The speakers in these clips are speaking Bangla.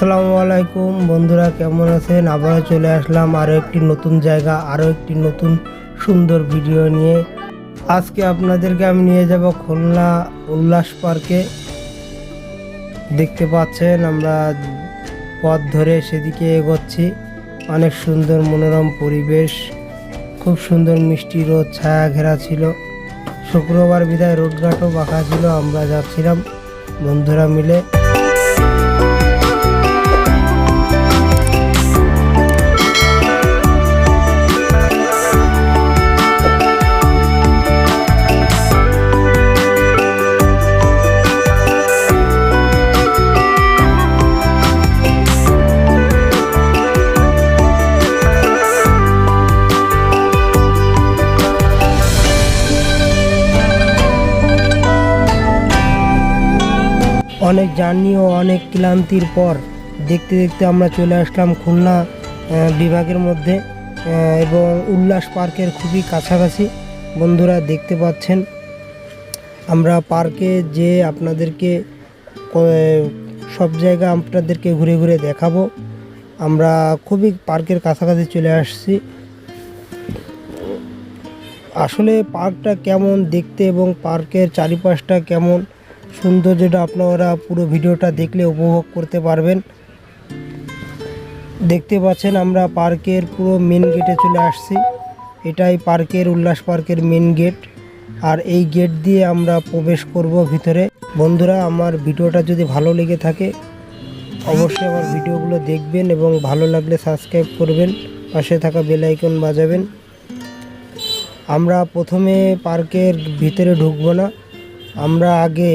আসসালামু আলাইকুম। বন্ধুরা, কেমন আছেন? আবারও চলে আসলাম আরও একটি নতুন জায়গা, আরও একটি নতুন সুন্দর ভিডিও নিয়ে। আজকে আপনাদেরকে আমি নিয়ে যাব খুলনা উল্লাস পার্কে। দেখতে পাচ্ছেন, আমরা পথ ধরে সেদিকে এগোচ্ছি। অনেক সুন্দর মনোরম পরিবেশ, খুব সুন্দর মিষ্টি রোদ, ছায়া ঘেরা ছিল। শুক্রবার বিদায় রোডঘাটও বাঁকা ছিল, আমরা যাচ্ছিলাম বন্ধুরা মিলে। অনেক জার্নি ও অনেক ক্লান্তির পর দেখতে দেখতে আমরা চলে আসলাম খুলনা বিভাগের মধ্যে এবং উল্লাস পার্কের খুবই কাছাকাছি। বন্ধুরা দেখতে পাচ্ছেন, আমরা পার্কে যে আপনাদেরকে সব জায়গা আপনাদেরকে ঘুরে ঘুরে দেখাবো। আমরা খুবই পার্কের কাছাকাছি চলে আসছি। আসলে পার্কটা কেমন, দেখতে এবং পার্কের চারিপাশটা কেমন সৌন্দর্যটা আপনারা পুরো ভিডিওটা দেখলে উপভোগ করতে পারবেন। দেখতে পাচ্ছেন আমরা পার্কের পুরো মেন গেটে চলে আসছি। এটাই পার্কের, উল্লাস পার্কের মেন গেট আর এই গেট দিয়ে আমরা প্রবেশ করব ভিতরে। বন্ধুরা, আমার ভিডিওটা যদি ভালো লেগে থাকে, অবশ্যই আমার ভিডিওগুলো দেখবেন এবং ভালো লাগলে সাবস্ক্রাইব করবেন। পাশে থাকা বেল আইকন বাজাবেন। আমরা প্রথমে পার্কের ভিতরে ঢুকবো না। আমরা আগে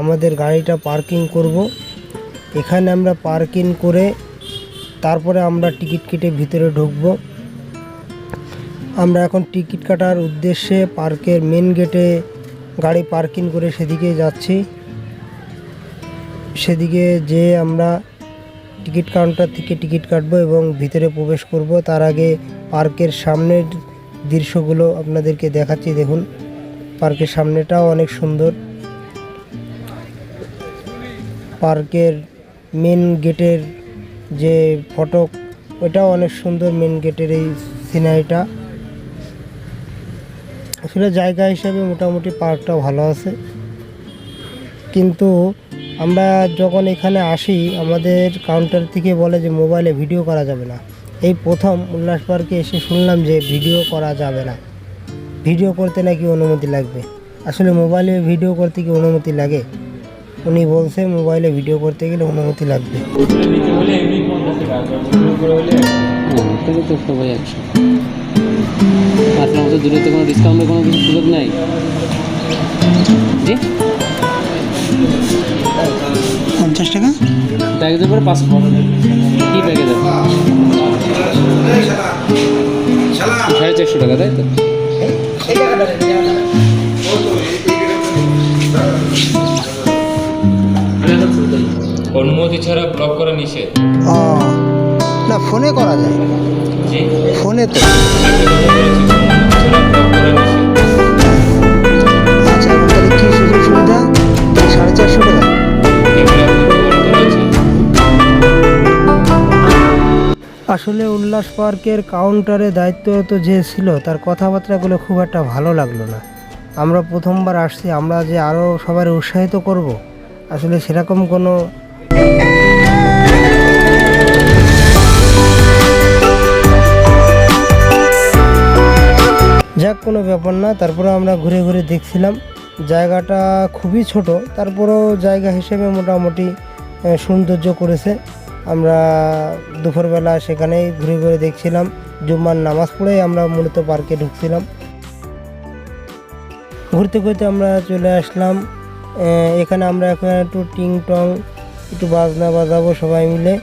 আমাদের গাড়িটা পার্কিং করব। এখানে আমরা পার্কিং করে তারপরে আমরা টিকিট কেটে ভিতরে ঢুকব। আমরা এখন টিকিট কাটার উদ্দেশ্যে পার্কের মেন গেটে গাড়ি পার্কিং করে সেদিকে যাচ্ছি। সেদিকে যে আমরা টিকিট কাউন্টার থেকে টিকিট কাটবো এবং ভিতরে প্রবেশ করব। তার আগে পার্কের সামনের দৃশ্যগুলো আপনাদেরকে দেখাচ্ছি। দেখুন, পার্কের সামনেটাও অনেক সুন্দর। পার্কের মেন গেটের যে ফটক ওটাও অনেক সুন্দর মেন গেটের এই সিনারিটা। আসলে জায়গা হিসাবে মোটামুটি পার্কটা ভালো আছে। কিন্তু আমরা যখন এখানে আসি, আমাদের কাউন্টার থেকে বলে যে মোবাইলে ভিডিও করা যাবে না। এই প্রথম উল্লাস পার্কে এসে শুনলাম যে ভিডিও করা যাবে না। ভিডিও করতে নাকি অনুমতি লাগবে? আসলে মোবাইলে ভিডিও করতে কি অনুমতি লাগে? উনি বলছে মোবাইলে ভিডিও করতে গেলে অনুমতি লাগবে। সবাই একশো আপনার মতো দূরে তো কোনো ডিসকাউন্টের কোনো কিছু সুযোগ নাই জি পঞ্চাশ টাকা? প্যাকেজের পরে পাঁচ কী প্যাকেজ? সাড়ে চারশো টাকা তাই তো? অনুমতি ছাড়া ব্লক করা নিষেধ? ও না ফোনে করা যায় জি। ফোনে তো। আচ্ছা এখন তাহলে কী সুযোগ সুবিধা? সাড়ে চারশো টাকা। আসলে উল্লাস পার্কের কাউন্টারে দায়িত্বরত যে ছিল তার কথাবার্তাগুলো খুব একটা ভালো লাগল না। আমরা প্রথমবার আসছি আমরা যে আরও সবার উৎসাহিত করব আসলে সেরকম কোনো যাক, কোনো ব্যাপার না। তারপরে আমরা ঘুরে ঘুরে দেখছিলাম। জায়গাটা খুবই ছোট, তারপরেও জায়গা হিসেবে মোটামুটি সৌন্দর্য করেছে। আমরা দুপুরবেলা সেখানেই ঘুরে ঘুরে দেখছিলাম। জুম্মার নামাজ পড়েই আমরা মূলত পার্কে ঢুকছিলাম। ঘুরতে ঘুরতে আমরা চলে আসলাম। এখানে আমরা এখন একটু টিং টং একটু বাজনা বাজাবো সবাই মিলে।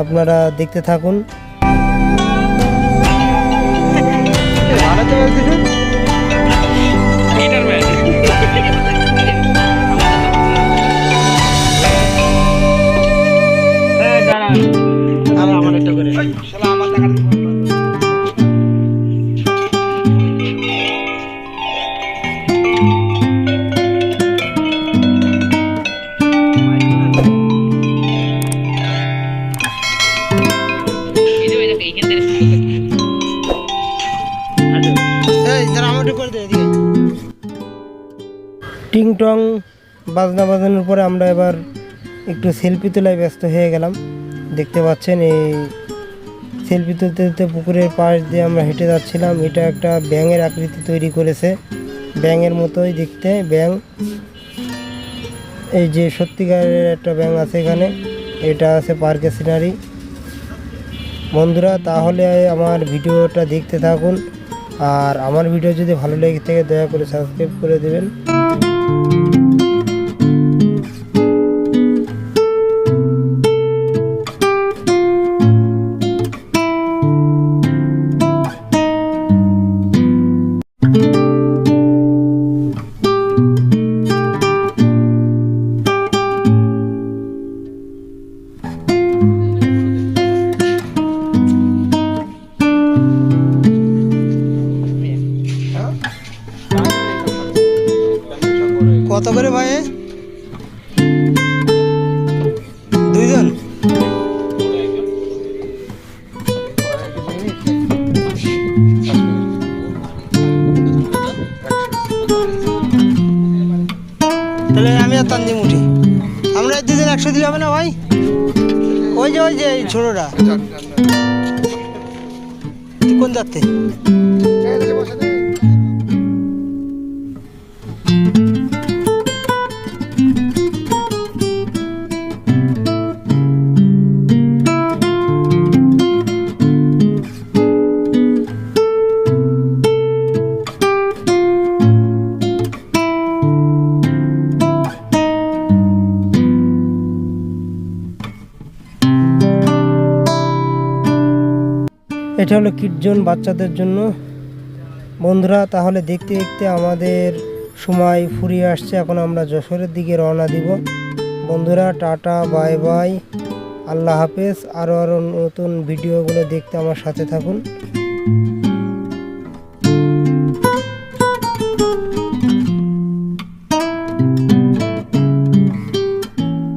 আপনারা দেখতে থাকুন। টিং টং বাজনা বাজানোর পরে আমরা এবার একটু সেলফি তোলায় ব্যস্ত হয়ে গেলাম। দেখতে পাচ্ছেন এই সেলফি তুলতে তুলতে পুকুরের পাশ দিয়ে আমরা হেঁটে যাচ্ছিলাম। এটা একটা ব্যাঙের আকৃতি তৈরি করেছে। ব্যাঙের মতোই দেখতে, ব্যাঙ। এই যে সত্যিকারের একটা ব্যাঙ আছে এখানে। এটা আছে পার্কের সিনারি। বন্ধুরা, তাহলে আমার ভিডিওটা দেখতে থাকুন। আর আমার ভিডিও যদি ভালো লেগে থাকে দয়া করে সাবস্ক্রাইব করে দেবেন। করে ভাই। দুইজন? আমি আর তানজিম উঠি। আমরা দুজন একশো দিলে হবে না ভাই? ওই যে ওই যে ছোটটা কোন যাচ্ছে এটা হলো কিটজন বাচ্চাদের জন্য। বন্ধুরা, তাহলে দেখতে দেখতে আমাদের সময় ফুরিয়ে আসছে। এখন আমরা যশোরের দিকে রওনা দিব। বন্ধুরা, টাটা, বাই বাই। আল্লাহ হাফেজ। আরও আরও নতুন ভিডিওগুলো দেখতে আমার সাথে থাকুন।